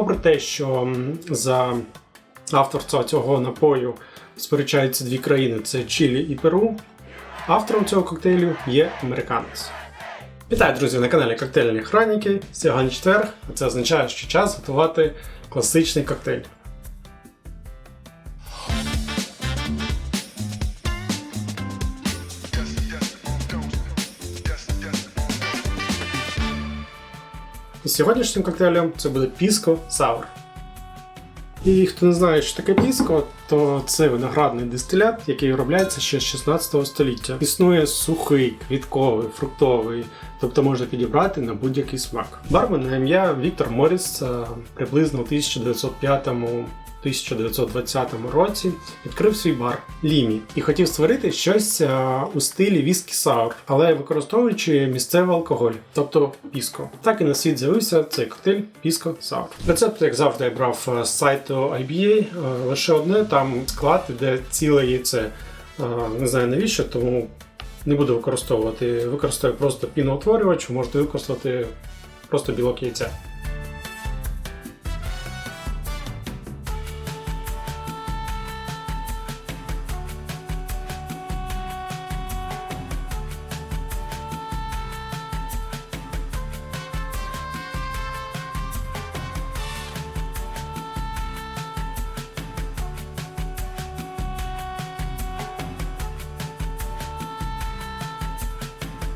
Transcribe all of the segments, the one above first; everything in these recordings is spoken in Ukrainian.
попри те, що за авторство цього напою сперечаються дві країни: це Чилі і Перу. Автором цього коктейлю є американець. Вітаю, друзі, на каналі Коктейльні Хроніки. Сьогодні четверг, а це означає, що час готувати класичний коктейль. Сьогоднішнім коктейлем це буде піско саур. І хто не знає, що таке піско, то це виноградний дистилят, який виробляється ще з 16 століття. Існує сухий, квітковий, фруктовий, тобто можна підібрати на будь-який смак. Бармен на ім'я Віктор Моріс е, приблизно у 1905 1920 році відкрив свій бар Лімі і хотів створити щось е, у стилі віскі саур, але використовуючи місцевий алкоголь, тобто піско. Так і на світ з'явився цей коктейль піско саур. Рецепт, як завжди, я брав е, з сайту IBA. е, Лише одне там склад, де ціле яйце. Не знаю навіщо, тому не буду використовувати. Використовую просто піноутворювач, можете використати просто білок яйця.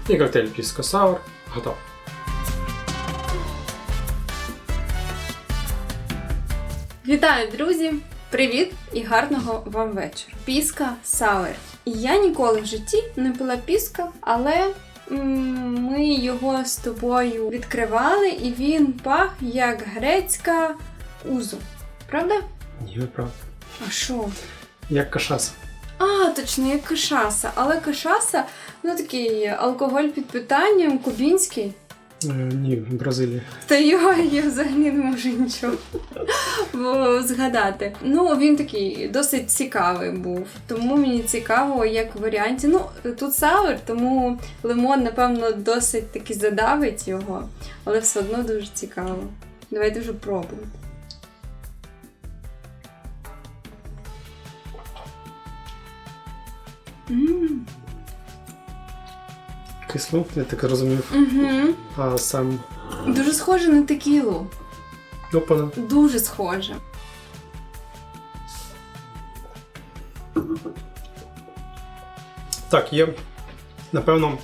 І коктейль піско саур готов. Вітаю, друзі! Привіт і гарного вам вечора. Піска Сауер. Я ніколи в житті не пила піска, але ми його з тобою відкривали, і він пах як грецька узу. Правда? Ні, неправда. А що? Як кашаса. А, точно, як кашаса. Але кашаса, ну такий алкоголь під питанням, кубінський. Е, ні, в Бразилії. Та його я взагалі не можу нічого згадати. Ну, він такий досить цікавий був. Тому мені цікаво, як в варіанті. Ну, тут саур, тому лимон, напевно, досить таки задавить його, але все одно дуже цікаво. Давайте вже пробувати. Кисло, я так розумів. Угу. А сам Дуже схоже на текілу. опана. Дуже схоже. Так, є. Напевно,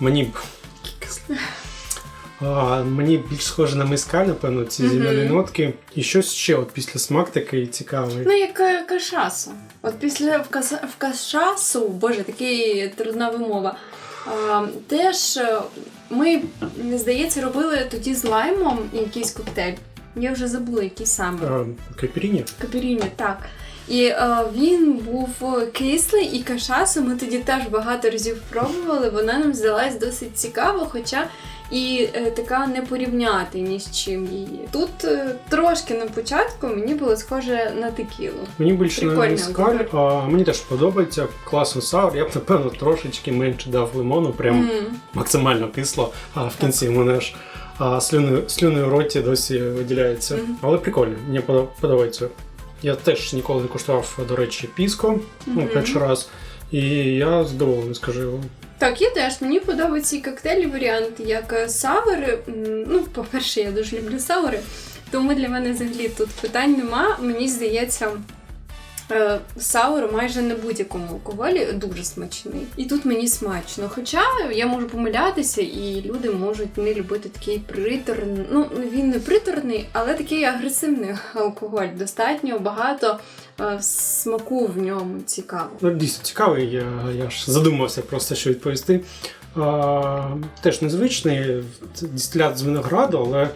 мені. Кисло. А, мені більш схоже на мискаль, напевно, ці Мгм. зелені нотки. І щось ще от після смак такий цікавий. Ну, як е, кашасу. От після в, кашасу, боже, такий трудна вимова. А, теж е, ми, не здається, робили тоді з лаймом якийсь коктейль. Я вже забула, який саме. А, Кайпіріні? Капіріні, так. І е, він був кислий, і кашасу ми тоді теж багато разів пробували. Вона нам здалась досить цікаво, хоча і е, така не порівняти ні з чим її. Тут е, трошки на початку мені було схоже на текілу. Мені більше на Прикольно, мискаль, а мені теж подобається. Класно саур. Я б, напевно, трошечки менше дав лимону, прям М. максимально кисло, а в кінці в мене ж а, слюни, слюни в роті досі виділяються. Мгм. Але прикольно, мені подо- подобається. Я теж ніколи не куштував, до речі, піско, ну, Мгм. перший раз. І я задоволений, скажу. Так, я теж. Мені подобаються і коктейлі варіанти, як е, савери. Ну, по-перше, я дуже люблю савери, тому для мене взагалі тут питань нема. Мені здається. Е, Саур майже на будь-якому алкоголі дуже смачний. І тут мені смачно. Хоча я можу помилятися, і люди можуть не любити такий приторний. Ну, він не приторний, але такий агресивний алкоголь. Достатньо багато е, смаку в ньому цікаво. Ну, дійсно цікавий, я, я ж задумався просто, що відповісти. А, теж незвичний дистилят з винограду, але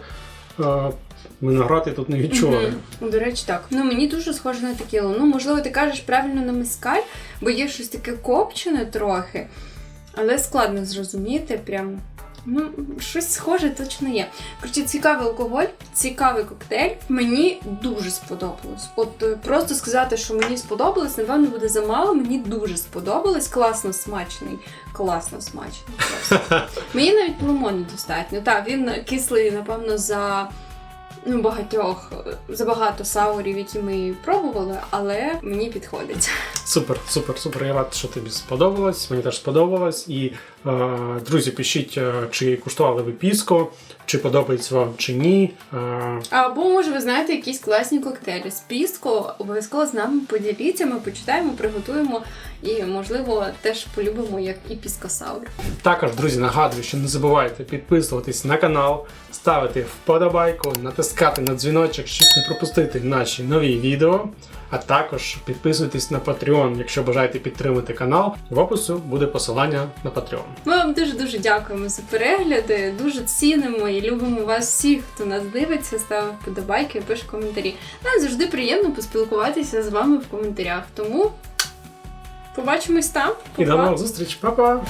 виноград я тут не відчуваю. Мгм. До речі, так. Ну мені дуже схоже на текілу. Ну, можливо, ти кажеш правильно на мескаль, бо є щось таке копчене трохи, але складно зрозуміти прям. Ну, щось схоже точно є. Коротше, цікавий алкоголь, цікавий коктейль. Мені дуже сподобалось. От е, просто сказати, що мені сподобалось, напевно, буде замало. Мені дуже сподобалось. Класно смачний. Класно смачний. Просто. Мені навіть лимону достатньо. Так, він кислий, напевно, за ну, багатьох забагато саурів, які ми пробували, але мені підходить. Супер, супер, супер. Я рад, що тобі сподобалось. Мені теж сподобалось. І е, друзі, пишіть, е, чи куштували ви піско, чи подобається вам чи ні. Е, Або, може, ви знаєте якісь класні коктейлі з піско, обов'язково з нами поділіться, ми почитаємо, приготуємо і, можливо, теж полюбимо, як і піско саур. Також, друзі, нагадую, що не забувайте підписуватись на канал, ставити вподобайку, натискати на дзвіночок, щоб не пропустити наші нові відео. А також підписуйтесь на Patreon, якщо бажаєте підтримати канал. В опису буде посилання на Patreon. Ми вам дуже дуже дякуємо за перегляди, дуже цінимо і любимо вас всіх, хто нас дивиться, ставить подобайки, пише коментарі. Нам завжди приємно поспілкуватися з вами в коментарях. Тому побачимось там. І до нових зустріч, Па-па!